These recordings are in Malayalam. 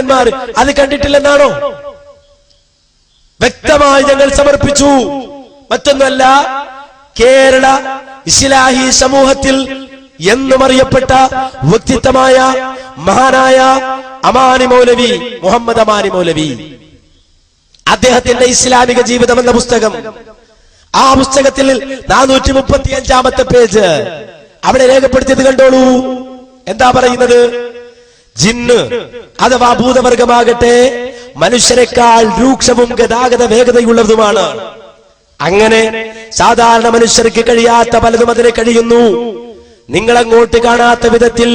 പണ്ഡിതന്മാർ അത് കണ്ടിട്ടില്ലെന്നാണോ? വ്യക്തമായി ഞങ്ങൾ സമർപ്പിച്ചു. മറ്റൊന്നല്ല കേരള ഇസ്ലാഹി സമൂഹത്തിൽ എന്നും അറിയപ്പെട്ട വ്യക്തിത്വമായ മഹാനായ അമാനി മൗലവി മുഹമ്മദ് അമാനി മൗലവി. അദ്ദേഹത്തിന്റെ ഇസ്ലാമിക ജീവിതം എന്ന പുസ്തകം. ആ പുസ്തകത്തിൽ നാനൂറ്റി മുപ്പത്തി അഞ്ചാമത്തെ പേജ്. അവിടെ രേഖപ്പെടുത്തിയത് കണ്ടോളൂ. എന്താ പറയുന്നത്? ജിന്ന്. അഥവാ ഭൂതവർഗമാകട്ടെ മനുഷ്യരെക്കാൾ രൂക്ഷവും ഗതാഗത വേഗതയുള്ളതുമാണ്. അങ്ങനെ സാധാരണ മനുഷ്യർക്ക് കഴിയാത്ത പലതും അതിന് കഴിയുന്നു. നിങ്ങളങ്ങോട്ട് കാണാത്ത വിധത്തിൽ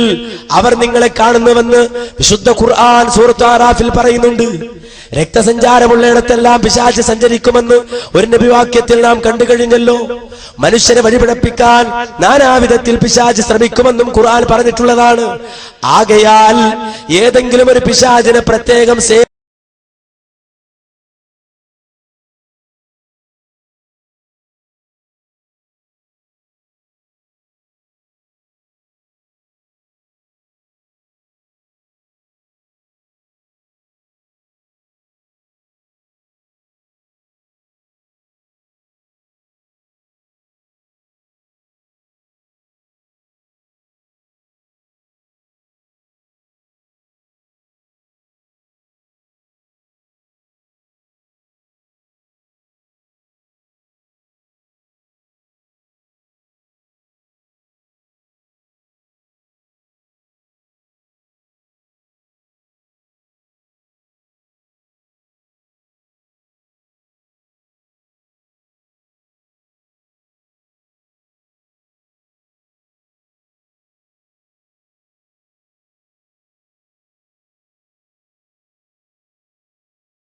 അവർ നിങ്ങളെ കാണുന്നുവെന്ന് വിശുദ്ധ ഖുർആൻ സൂറത്ത് ആറാഫിൽ പറയുന്നുണ്ട്. രക്തസഞ്ചാരമുള്ളിടത്തെല്ലാം പിശാച്ച് സഞ്ചരിക്കുമെന്ന് ഒരു നബിവാക്യത്തിൽ നാം കണ്ടു കഴിഞ്ഞല്ലോ. മനുഷ്യരെ വഴിപിടപ്പിക്കാൻ നാനാവിധത്തിൽ പിശാച് ശ്രമിക്കുമെന്നും ഖുർആൻ പറഞ്ഞിട്ടുള്ളതാണ്. ആകയാൽ ഏതെങ്കിലും ഒരു പിശാചിനെ പ്രത്യേകം സേ